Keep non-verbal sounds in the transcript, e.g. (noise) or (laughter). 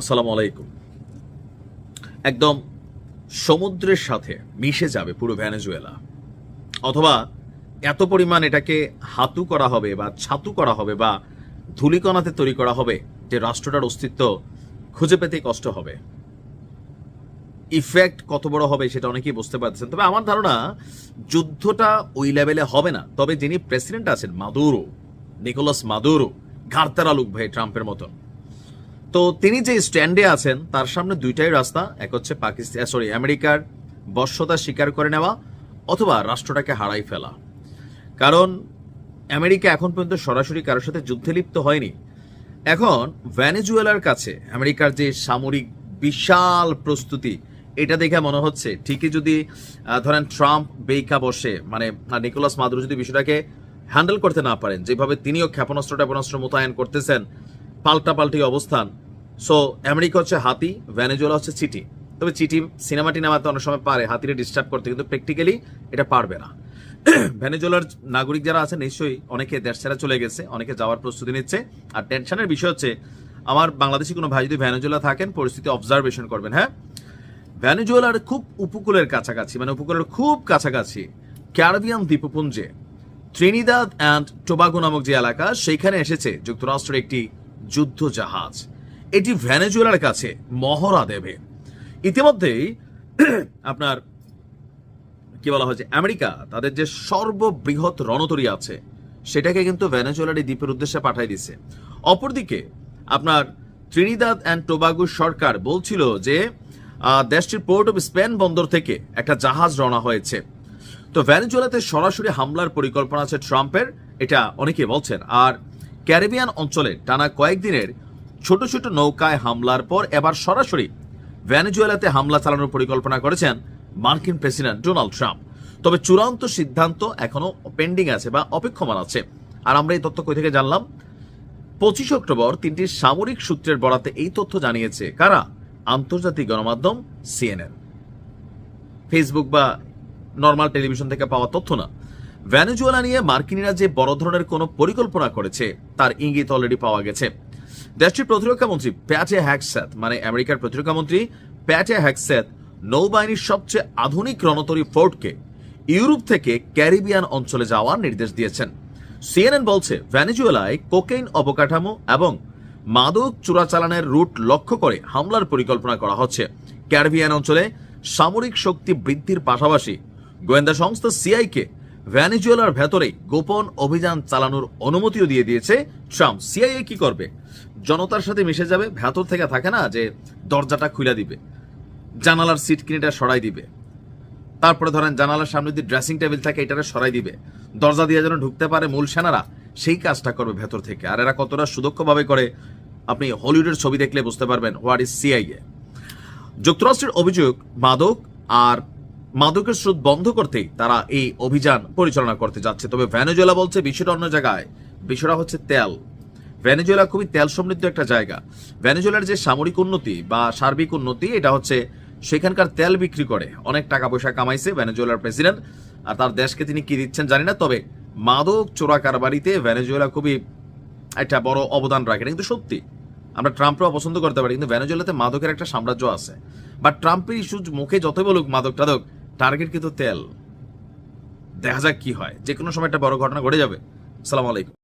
আসসালামু আলাইকুম। একদম সমুদ্রের সাথে মিশে যাবে পুরো ভ্যানেজুয়েলা অথবা এত পরিমাণ এটাকে হাতু করা হবে বা ছাতু করা হবে বা ধুলিকণাতে তৈরি করা হবে যে রাষ্ট্রটার অস্তিত্ব খুঁজে পেতে কষ্ট হবে। ইফেক্ট কত বড় হবে সেটা অনেকেই বুঝতে পারছেন তবে আমার ধারণা যুদ্ধটা ওই লেভেলে হবে না। তবে যিনি প্রেসিডেন্ট আছেন মাদুরো, নিকোলাস মাদুরো ঘাড়তারা লুক ভাই ট্রাম্পের মতন তো তিনি যে স্ট্যান্ডে আছেন, তার সামনে দুইটাই রাস্তা, এক হচ্ছে পাকিস্তান সরি আমেরিকার বর্ষতা স্বীকার করে নেওয়া অথবা রাষ্ট্রটাকে হারাই ফেলা। কারণ আমেরিকা এখন পর্যন্ত সরাসরি কারোর সাথে যুদ্ধে লিপ্ত হয়নি। এখন ভ্যানেজুয়েলার কাছে আমেরিকার যে সামরিক বিশাল প্রস্তুতি, এটা দেখে মনে হচ্ছে, ঠিকই যদি ধরেন ট্রাম্প বেইকা বসে মানে নিকোলাস মাদুরো যদি বিষয়টাকে হ্যান্ডেল করতে না পারেন, যেভাবে তিনিও ক্ষেপণাস্ত্র ট্যাপনাস্ত্র মোতায়েন করতেছেন পাল্টা পাল্টি অবস্থান সো আমেরিকা হচ্ছে হাতি ভ্যানেজুয়েলা হচ্ছে চিটি তবে চিটি সিনেমাটি নামাতে অনেক সময় পারে, হাতিরে ডিস্টার্ব করতে, কিন্তু প্র্যাকটিক্যালি এটা পারবে না। (clears throat) ভেনেজুয়েলার নাগরিক যারা আছে নিশ্চয়ই অনেকে দেশ ছেড়ে চলে গেছে, অনেকে যাওয়ার প্রস্তুতি নিচ্ছে। আর টেনশনের বিষয় হচ্ছে, আমার বাংলাদেশি কোনো ভাই যদি ভেনেজুয়েলা থাকেন, পরিস্থিতি অবজারভেশন করবেন হ্যাঁ? ভেনেজুয়েলার খুব উপকূলের কাছাকাছি মানে উপকূলের খুব কাছাকাছি ক্যারাবিয়ান দ্বীপপুঞ্জে ট্রিনিদাদ অ্যান্ড টোবাগো নামক যে এলাকা, সেইখানে এসেছে যুক্তরাষ্ট্রের একটি যুদ্ধ জাহাজ এটি ভেনেজুয়েলার কাছে মহড়া দেবে। ইতিমধ্যেই আপনার, কি বলা হয়েছে, আমেরিকা তাদের যে সর্ববৃহৎ রণতরী আছে, সেটাকে কিন্তু ভেনেজুয়েলার এই দ্বীপের উদ্দেশ্যে পাঠাই দিছে অপরদিকে, আপনার ত্রিনিদাদ অ্যান্ড টোবাগো সরকার বলছিল যে দেশটির পোর্ট অফ স্পেন বন্দর থেকে একটা জাহাজ রওনা হয়েছে। তো ভেনেজুয়েলাতে সরাসরি হামলার পরিকল্পনা আছে ট্রাম্পের, এটা অনেকে বলছেন। আর ক্যারিবিয়ান অঞ্চলে টানা কয়েকদিনের ছোট ছোট নৌকায় হামলার পর এবার সরাসরি ভেনেজুয়েলাতে হামলা চালানোর পরিকল্পনা করেছেন মার্কিন প্রেসিডেন্ট ডোনাল্ড ট্রাম্প। তবে চূড়ান্ত সিদ্ধান্ত এখনও পেন্ডিং আছে বা অপেক্ষমান আছে। আর আমরা এই তথ্য কই থেকে জানলাম? পঁচিশ অক্টোবর তিনটি সামরিক সূত্রের বরাতে এই তথ্য জানিয়েছে কারা? আন্তর্জাতিক গণমাধ্যম সিএনএন। ফেসবুক বা নর্মাল টেলিভিশন থেকে পাওয়া তথ্য না। ভ্যানেজুয়েলা নিয়ে মার্কিনীরা যে বড় ধরনের কোনো পরিকল্পনা করেছে, তার ইঙ্গিত অলরেডি পাওয়া গেছে। দেশটির প্রতিরক্ষা মন্ত্রী প্যাটে হ্যাকস্যাথ মানে আমেরিকার প্রতিরক্ষা মন্ত্রী প্যাটে হ্যাকস্যাথ নৌবাহিনীর সবচেয়ে আধুনিক রণতরী ফোর্টকে ইউরোপ থেকে ক্যারিবিয়ান অঞ্চলে যাওয়ার নির্দেশ দিয়েছেন। সিএনএন বলছে ভ্যানেজুয়েলায় কোকেইন অবকাঠামো এবং মাদক চোরাচালানের রুট লক্ষ্য করে হামলার পরিকল্পনা করা হচ্ছে। ক্যারিবিয়ান অঞ্চলে সামরিক শক্তি বৃদ্ধির পাশাপাশি গোয়েন্দা সংস্থা সিআইকে ভ্যানেজুয়েলার ভেতরে গোপন অভিযান চালানোর অনুমতিও দিয়ে দিয়েছে ট্রাম্প। সিআইএ কি করবে? জনতার সাথে মিশে যাবে, ভেতর থেকে থাকে না যে দরজাটা খুলে দিবে, জানালার সিট কিনেটা সরাই দিবে। তারপরে ধরেন জানালার সামনে যদি ড্রেসিং টেবিল থাকে, এটারে সরাই দিবে। দরজা দিয়ে যেন ঢুকতে পারে মূল সেনারা, সেই কাজটা করবে ভেতর থেকে। আর এরা কতটা সুদক্ষভাবে করে, আপনি হলিউডের ছবি দেখলে বুঝতে পারবেন হোয়াট ইজ সিআইএ। যুক্তরাষ্ট্রের অভিযোগ, মাদক আর মাদকের স্রোত বন্ধ করতেই তারা এই অভিযান পরিচালনা করতে যাচ্ছে। তবে ভ্যানেজুয়েলা বলছে বিষয়টা অন্য জায়গায়। বিষয়টা হচ্ছে তেল। ভ্যানেজুয়েলা খুবই তেল সমৃদ্ধ একটা জায়গা। ভ্যানেজুয়েলার যে সামরিক উন্নতি বা সার্বিক উন্নতি, এটা হচ্ছে সেখানকার তেল বিক্রি করে। অনেক টাকা পয়সা কামাইছে ভ্যানেজুয়েলার প্রেসিডেন্ট। আর তার দেশকে তিনি কি দিচ্ছেন জানি না, তবে মাদক চোরা কারবারিতে ভ্যানেজুয়েলা খুবই একটা বড় অবদান রাখে। কিন্তু সত্যি। আমরা ট্রাম্পও পছন্দ করতে পারি, কিন্তু ভেনেজুয়েলাতে মাদকের একটা সাম্রাজ্য আছে। বা ট্রাম্পের ইস্যু মুখে যতই বলুক মাদক টাদক টার্গেট কিন্তু তেল। দেখা যাক কি হয়। যে কোনো সময় একটা বড় ঘটনা ঘটে যাবে। সালাম আলাইকুম।